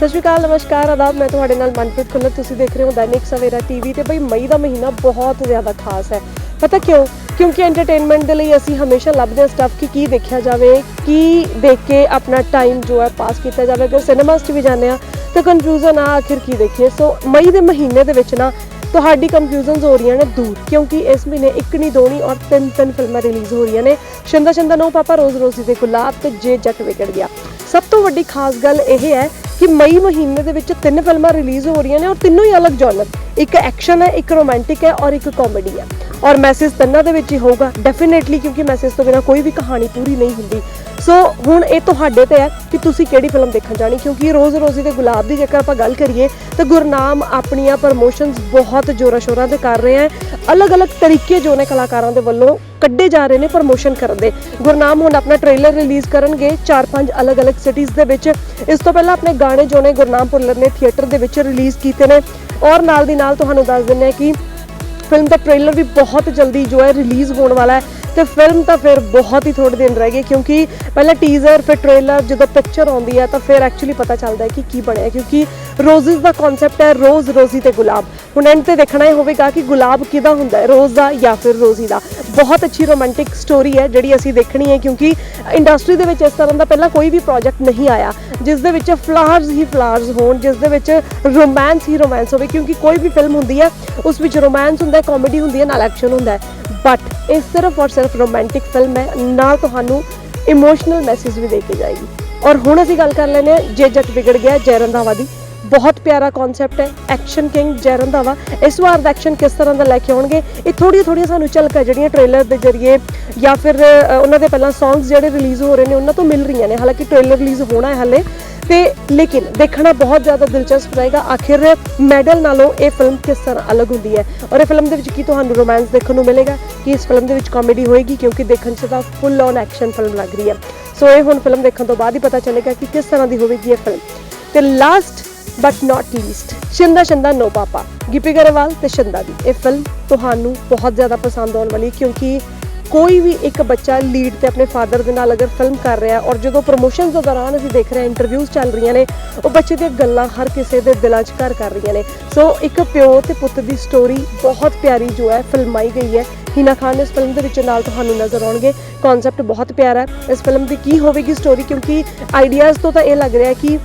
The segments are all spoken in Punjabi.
ਸਤਿ ਸ਼੍ਰੀ ਅਕਾਲ, ਨਮਸਕਾਰ, ਆਦਾਬ, ਮੈਂ ਤੁਹਾਡੇ ਨਾਲ ਮਨਪ੍ਰੀਤ ਖੁੱਲਰ ਤੁਸੀਂ ਦੇਖ ਰਹੇ ਹੋ ਦੈਨਿਕ ਸਵੇਰਾ ਟੀਵੀ ਤੇ। ਬਈ, ਮਈ ਦਾ ਮਹੀਨਾ ਬਹੁਤ ਜ਼ਿਆਦਾ ਖਾਸ ਹੈ। ਪਤਾ ਕਿਉਂ? ਕਿਉਂਕਿ ਐਂਟਰਟੇਨਮੈਂਟ ਦੇ ਲਈ ਅਸੀਂ ਹਮੇਸ਼ਾ ਲੱਭਦੇ ਹਾਂ ਸਟੱਫ ਕਿ ਕੀ ਦੇਖਿਆ ਜਾਵੇ, ਕੀ ਦੇਖ ਕੇ ਆਪਣਾ ਟਾਈਮ ਜੋ ਹੈ ਪਾਸ ਕੀਤਾ ਜਾਵੇ। ਅਗਰ ਸਿਨੇਮਾਸ 'ਚ ਵੀ ਜਾਂਦੇ ਆ ਤਾਂ ਕਨਫਿਊਜ਼ਨ ਆ, ਆਖਿਰ ਕੀ ਦੇਖੀਏ? ਸੋ ਮਈ ਦੇ ਮਹੀਨੇ ਦੇ ਵਿੱਚ ਨਾ, ਤੁਹਾਡੀ ਕੰਫਿਊਜ਼ਨਸ ਹੋ ਰਹੀਆਂ ਨੇ ਦੂਰ। ਕਿਉਂਕਿ ਇਸ ਮਹੀਨੇ ਇੱਕ ਨਹੀਂ, ਦੋ ਔਰ ਤਿੰਨ ਤਿੰਨ ਫਿਲਮਾਂ ਰਿਲੀਜ਼ ਹੋ ਰਹੀਆਂ ਨੇ। ਸ਼ੰਦਾ ਸ਼ੰਦਾ ਨੋ ਪਾਪਾ ਰੋਜ਼ ਰੋਜ਼ੀ ਦੇ ਗੁਲਾਬ ਤੇ ਜੇ ਜੱਟ ਵਿਗੜ ਗਿਆ। ਸਭ ਤੋਂ ਵੱਡੀ ਖਾਸ ਗੱਲ ਇਹ ਹੈ ਕਿ ਮਈ ਮਹੀਨੇ ਦੇ ਵਿੱਚ ਤਿੰਨ ਫਿਲਮਾਂ ਰਿਲੀਜ਼ ਹੋ ਰਹੀਆਂ ਨੇ ਔਰ ਤਿੰਨੋਂ ਹੀ ਅਲੱਗ ਜਨਰ ਇੱਕ ਐਕਸ਼ਨ ਹੈ, ਇੱਕ ਰੋਮਾਂਟਿਕ ਹੈ ਔਰ ਇੱਕ ਕਾਮੇਡੀ ਹੈ। ਔਰ ਮੈਸੇਜ ਤਿੰਨਾਂ ਦੇ ਵਿੱਚ ਹੀ ਹੋਊਗਾ। ਡੈਫੀਨੇਟਲੀ ਕਿਉਂਕਿ ਮੈਸੇਜ ਤੋਂ ਬਿਨਾ ਕੋਈ ਵੀ ਕਹਾਣੀ ਪੂਰੀ ਨਹੀਂ ਹੁੰਦੀ। ਸੋ ਹੁਣ ਇਹ ਤੁਹਾਡੇ ਤੇ ਹੈ ਕਿ ਤੁਸੀਂ ਕਿਹੜੀ ਫਿਲਮ ਦੇਖਣ ਜਾਣੀ, ਕਿਉਂਕਿ ਰੋਜ਼ ਰੋਜ਼ੀ ਦੇ ਗੁਲਾਬ ਦੀ ਜੇਕਰ ਆਪਾਂ ਗੱਲ ਕਰੀਏ, ਤਾਂ ਗੁਰਨਾਮ ਆਪਣੀਆਂ ਪ੍ਰਮੋਸ਼ਨਸ ਬਹੁਤ ਜ਼ੋਰਾਂ ਸ਼ੋਰਾਂ ਤੇ ਕਰ ਰਹੇ ਹੈ। ਅਲੱਗ-ਅਲੱਗ ਤਰੀਕੇ ਜੋ ਨੇ ਕਲਾਕਾਰਾਂ ਦੇ ਵੱਲੋਂ ਕੱਢੇ ਜਾ ਰਹੇ ਨੇ ਪ੍ਰਮੋਸ਼ਨ ਕਰਨ ਦੇ। ਗੁਰਨਾਮ ਹੁਣ ਆਪਣਾ ਟ੍ਰੇਲਰ ਰਿਲੀਜ਼ ਕਰਨਗੇ 4-5 ਅਲੱਗ-ਅਲੱਗ ਸਿਟੀਜ਼ ਦੇ ਵਿੱਚ। ਇਸ ਤੋਂ ਪਹਿਲਾਂ ਆਪਣੇ ਗਾਣੇ ਜੋ ਨੇ ਗੁਰਨਾਮ ਭੁੱਲਰ ਨੇ ਥੀਏਟਰ ਦੇ ਵਿੱਚ ਰਿਲੀਜ਼ ਕੀਤੇ ਨੇ। ਔਰ ਨਾਲ ਦੀ ਨਾਲ ਤੁਹਾਨੂੰ ਦੱਸ ਦਿੰਦੇ ਹਾਂ ਕਿ ਫਿਲਮ ਦਾ ਟ੍ਰੇਲਰ ਵੀ ਬਹੁਤ ਜਲਦੀ ਜੋ ਹੈ ਰਿਲੀਜ਼ ਹੋਣ ਵਾਲਾ ਹੈ। ਤੇ ਫਿਲਮ ਤਾਂ ਫਿਰ ਬਹੁਤ ਹੀ ਥੋੜੇ ਦਿਨ ਰਹਿ ਗਏ ਕਿਉਂਕਿ ਪਹਿਲਾਂ ਟੀਜ਼ਰ ਫਿਰ ਟ੍ਰੇਲਰ ਜਦੋਂ ਪਿਕਚਰ ਆਉਂਦੀ ਹੈ ਤਾਂ ਫਿਰ ਐਕਚੁਅਲੀ ਪਤਾ ਚੱਲਦਾ ਹੈ ਕਿ ਕੀ ਬਣਿਆ, ਕਿਉਂਕਿ ਰੋਜ਼ਸ ਦਾ ਕਨਸੈਪਟ ਹੈ ਰੋਜ਼ ਰੋਜ਼ੀ ਤੇ ਗੁਲਾਬ। ਹੁਣ ਐਂਡ ਤੇ ਦੇਖਣਾ ਇਹ ਹੋਵੇਗਾ ਕਿ ਗੁਲਾਬ ਕਿਹਦਾ ਹੁੰਦਾ ਹੈ ਰੋਜ਼ ਦਾ ਜਾਂ ਫਿਰ ਰੋਜ਼ੀ ਦਾ। ਬਹੁਤ ਅੱਛੀ ਰੋਮਾਂਟਿਕ ਸਟੋਰੀ ਹੈ ਜਿਹੜੀ ਅਸੀਂ ਦੇਖਣੀ ਹੈ ਕਿਉਂਕਿ ਇੰਡਸਟਰੀ ਦੇ ਵਿੱਚ ਇਸ ਤਰ੍ਹਾਂ ਦਾ ਪਹਿਲਾਂ ਕੋਈ ਵੀ ਪ੍ਰੋਜੈਕਟ ਨਹੀਂ ਆਇਆ, ਜਿਸ ਦੇ ਵਿੱਚ ਫਲਾਵਰਸ ਹੀ ਫਲਾਵਰਸ ਹੋਣ, ਜਿਸ ਦੇ ਵਿੱਚ ਰੋਮਾਂਸ ਹੀ ਰੋਮਾਂਸ ਹੋਵੇ, ਕਿਉਂਕਿ ਕੋਈ ਵੀ ਫਿਲਮ ਹੁੰਦੀ ਹੈ ਉਸ ਵਿੱਚ ਰੋਮਾਂਸ ਹੁੰਦਾ ਹੈ ਕਾਮੇਡੀ ਹੁੰਦੀ ਹੈ, ਨਾਲ ਐਕਸ਼ਨ ਹੁੰਦਾ ਹੈ। ਬਟ ਇਹ ਸਿਰਫ ਔਰ ਸਿਰਫ ਰੋਮਾਂਟਿਕ ਫਿਲਮ ਹੈ, ਨਾਲ ਤੁਹਾਨੂੰ ਇਮੋਸ਼ਨਲ ਮੈਸੇਜ ਵੀ ਦੇ ਕੇ ਜਾਏਗੀ। ਔਰ ਹੁਣ ਅਸੀਂ ਗੱਲ ਕਰ ਲੈਂਦੇ ਹਾਂ, ਜੇ ਜੱਟ ਵਿਗੜ ਗਿਆ ਜੈ ਰੰਧਾਵਾ ਦੀ ਬਹੁਤ ਪਿਆਰਾ ਕਨਸੈਪਟ ਹੈ ਐਕਸ਼ਨ ਕਿੰਗ ਜੈ ਰੰਧਾਵਾ ਇਸ ਵਾਰ ਦਾ ਐਕਸ਼ਨ ਕਿਸ ਤਰ੍ਹਾਂ ਦਾ ਲੈ ਕੇ ਆਉਣਗੇ? ਇਹ ਥੋੜੀਆਂ ਥੋੜੀਆਂ ਸਾਨੂੰ ਝਲਕਾਂ ਜਿਹੜੀਆਂ ਟ੍ਰੇਲਰ ਦੇ ਜ਼ਰੀਏ ਜਾਂ ਫਿਰ ਉਹਨਾਂ ਦੇ ਪਹਿਲਾਂ ਸੌਂਗਸ ਜਿਹੜੇ ਰਿਲੀਜ਼ ਹੋ ਰਹੇ ਨੇ, ਉਹਨਾਂ ਤੋਂ ਮਿਲ ਰਹੀਆਂ ਨੇ। ਹਾਲਾਂਕਿ ਟ੍ਰੇਲਰ ਰਿਲੀਜ਼ ਹੋਣਾ ਹੈ ਹਲੇ। ਤੇ ਲੇਕਿਨ ਦੇਖਣਾ ਬਹੁਤ ਜ਼ਿਆਦਾ ਦਿਲਚਸਪ ਰਹੇਗਾ, ਆਖਿਰ ਮੈਡਲ ਨਾਲੋਂ ਇਹ ਫਿਲਮ ਕਿਸ ਤਰ੍ਹਾਂ ਅਲੱਗ ਹੁੰਦੀ ਹੈ? ਔਰ ਇਹ ਫਿਲਮ ਦੇ ਵਿੱਚ ਕੀ ਤੁਹਾਨੂੰ ਰੋਮਾਂਸ ਦੇਖਣ ਨੂੰ ਮਿਲੇਗਾ? ਕਿ ਇਸ ਫਿਲਮ ਦੇ ਵਿੱਚ ਕਾਮੇਡੀ ਹੋਏਗੀ? ਕਿਉਂਕਿ ਦੇਖਣ 'ਚ ਤਾਂ ਫੁੱਲ ਔਨ ਐਕਸ਼ਨ ਫਿਲਮ ਲੱਗ ਰਹੀ ਹੈ। ਸੋ ਇਹ ਹੁਣ ਫਿਲਮ ਦੇਖਣ ਤੋਂ ਬਾਅਦ ਹੀ ਪਤਾ ਚੱਲੇਗਾ ਕਿ ਕਿਸ ਤਰ੍ਹਾਂ ਦੀ ਹੋਵੇਗੀ ਇਹ ਫਿਲਮ ਤੇ last but not least Shinda Shinda no papa. Gippy Grewal ਤੇ ਸ਼ਿੰਦਾ ਦੀ ਇਹ ਫਿਲਮ ਤੁਹਾਨੂੰ ਬਹੁਤ ਜ਼ਿਆਦਾ ਪਸੰਦ ਆਉਣ ਵਾਲੀ ਕਿਉਂਕਿ ਕੋਈ ਵੀ ਇੱਕ ਬੱਚਾ ਲੀਡ ਤੇ ਆਪਣੇ ਫਾਦਰ ਦੇ ਨਾਲ ਅਗਰ ਫਿਲਮ ਕਰ ਰਿਹਾ ਔਰ ਜਦੋਂ ਪ੍ਰੋਮੋਸ਼ਨਸ ਦੇ ਦੌਰਾਨ ਅਸੀਂ ਦੇਖ ਰਹੇ ਹਾਂ ਇੰਟਰਵਿਊਜ਼ ਚੱਲ ਰਹੀਆਂ ਨੇ, ਉਹ ਬੱਚੇ ਦੀਆਂ ਗੱਲਾਂ ਹਰ ਕਿਸੇ ਦੇ ਦਿਲਾਂ 'ਚ ਘਰ ਕਰ ਰਹੀਆਂ ਨੇ। ਸੋ ਇੱਕ ਪਿਓ ਤੇ ਪੁੱਤ ਦੀ ਸਟੋਰੀ ਬਹੁਤ ਪਿਆਰੀ ਜੋ ਹੈ, ਫਿਲਮਾਈ ਗਈ ਹੈ। ਹੀਨਾ ਖਾਨ ਇਸ ਫਿਲਮ ਦੇ ਵਿੱਚ ਨਾਲ ਤੁਹਾਨੂੰ ਨਜ਼ਰ ਆਉਣਗੇ। ਕਨਸੈਪਟ ਬਹੁਤ ਪਿਆਰਾ ਹੈ। ਇਸ ਫਿਲਮ ਦੀ ਕੀ ਹੋਵੇਗੀ ਸਟੋਰੀ ਕਿਉਂਕਿ ਆਈਡੀਆਜ਼ ਤੋਂ ਤਾਂ ਇਹ ਲੱਗ ਰਿਹਾ ਕਿ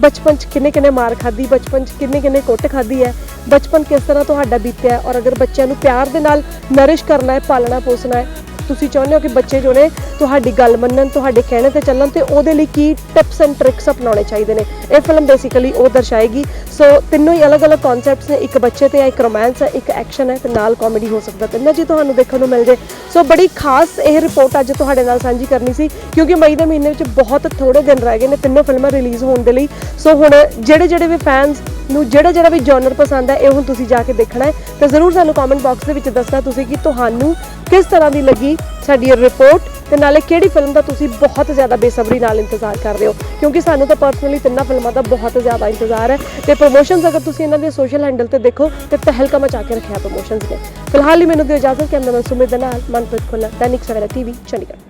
ਬਚਪਨ ਚ ਕਿੰਨੇ ਕਿੰਨੇ ਮਾਰ ਖਾਦੀ ਬਚਪਨ ਚ ਕਿੰਨੇ ਕਿੰਨੇ ਕੁੱਟ ਖਾਦੀ ਹੈ, ਬਚਪਨ ਕਿਸ ਤਰ੍ਹਾਂ ਤੁਹਾਡਾ ਬੀਤਿਆ ਔਰ ਅਗਰ ਬੱਚਿਆਂ ਨੂੰ ਪਿਆਰ ਦੇ ਨਾਲ ਨਰਿਸ਼ ਕਰਨਾ ਹੈ, ਪਾਲਣਾ ਪੋਸਣਾ ਹੈ ਤੁਸੀਂ ਚਾਹੁੰਦੇ ਹੋ ਕਿ ਬੱਚੇ ਜੋ ਨੇ ਤੁਹਾਡੀ ਗੱਲ ਮੰਨਣ, ਤੁਹਾਡੇ ਕਹਿਣੇ ਤੇ ਚੱਲਣ ਤੇ ਉਹਦੇ ਲਈ ਕੀ ਟਿਪਸ ਐਂਡ ਟ੍ਰਿਕਸ ਅਪਣਾਉਣੇ ਚਾਹੀਦੇ ਨੇ? ਇਹ ਫਿਲਮ ਬੇਸਿਕਲੀ ਉਹ ਦਰਸਾਏਗੀ। ਸੋ ਤਿੰਨੋਂ ਹੀ ਅਲੱਗ-ਅਲੱਗ ਕਨਸੈਪਟਸ ਨੇ। ਇੱਕ ਬੱਚੇ ਤੇ ਹੈ ਇੱਕ ਰੋਮਾਂਸ ਹੈ, ਇੱਕ ਐਕਸ਼ਨ ਹੈ ਤੇ ਨਾਲ ਕਾਮੇਡੀ ਹੋ ਸਕਦਾ। ਤਿੰਨਾਂ ਜੀ ਤੁਹਾਨੂੰ ਦੇਖਣ ਨੂੰ ਮਿਲ ਜੇ। ਸੋ ਬੜੀ ਖਾਸ ਇਹ ਰਿਪੋਰਟ ਅੱਜ ਤੁਹਾਡੇ ਨਾਲ ਸਾਂਝੀ ਕਰਨੀ ਸੀ, ਕਿਉਂਕਿ ਮਈ ਦੇ ਮਹੀਨੇ ਵਿੱਚ ਬਹੁਤ ਥੋੜੇ ਦਿਨ ਰਹਿ ਗਏ ਨੇ ਤਿੰਨੋਂ ਫਿਲਮਾਂ ਰਿਲੀਜ਼ ਹੋਣ ਦੇ ਲਈ। ਸੋ ਹੁਣ ਜਿਹੜੇ ਜਿਹੜੇ ਵੀ ਫੈਨਸ ਨੂੰ ਜਿਹੜਾ ਜਿਹੜਾ ਵੀ ਜਨਰ ਪਸੰਦ ਹੈ, ਇਹ ਹੁਣ ਤੁਸੀਂ ਜਾ ਕੇ ਦੇਖਣਾ ਹੈ। ਤੇ ਜ਼ਰੂਰ ਸਾਨੂੰ ਕਮੈਂਟ ਬਾਕਸ ਦੇ ਵਿੱਚ ਦੱਸਣਾ ਤੁਸੀਂ ਕਿ ਤੁਹਾਨੂੰ ਕਿਸ ਤਰ੍ਹਾਂ ਦੀ ਲੱਗੀ ਸਾਡੀ ਰਿਪੋਰਟ ਤੇ ਨਾਲੇ ਕਿਹੜੀ ਫਿਲਮ ਦਾ ਤੁਸੀਂ ਬਹੁਤ ਜ਼ਿਆਦਾ ਬੇਸਬਰੀ ਨਾਲ ਇੰਤਜ਼ਾਰ ਕਰ ਰਹੇ ਹੋ। ਕਿਉਂਕਿ ਸਾਨੂੰ ਤਾਂ ਪਰਸਨਲੀ ਤਿੰਨਾਂ ਫਿਲਮਾਂ ਦਾ ਬਹੁਤ ਜ਼ਿਆਦਾ ਇੰਤਜ਼ਾਰ ਹੈ। ਤੇ ਪ੍ਰੋਮੋਸ਼ਨਸ ਅਗਰ ਤੁਸੀਂ ਇਹਨਾਂ ਦੇ ਸੋਸ਼ਲ ਹੈਂਡਲ ਤੇ ਦੇਖੋ, ਤੇ ਤਹਿਲਕਾ ਮਚਾ ਕੇ ਰੱਖਿਆ ਪ੍ਰੋਮੋਸ਼ਨਸ ਨੇ। ਫਿਲਹਾਲ ਹੀ ਮੈਨੂੰ ਦਿਓ ਇਜਾਜ਼ਤ ਕਿ ਅੰਦਰ ਸੁਮਿਤ ਦੇ ਨਾਲ ਮਨਪ੍ਰੀਤ ਖੁੱਲਰ ਦੈਨਿਕ ਸਵੇਰਾ ਟੀਵੀ, ਚੰਡੀਗੜ੍ਹ।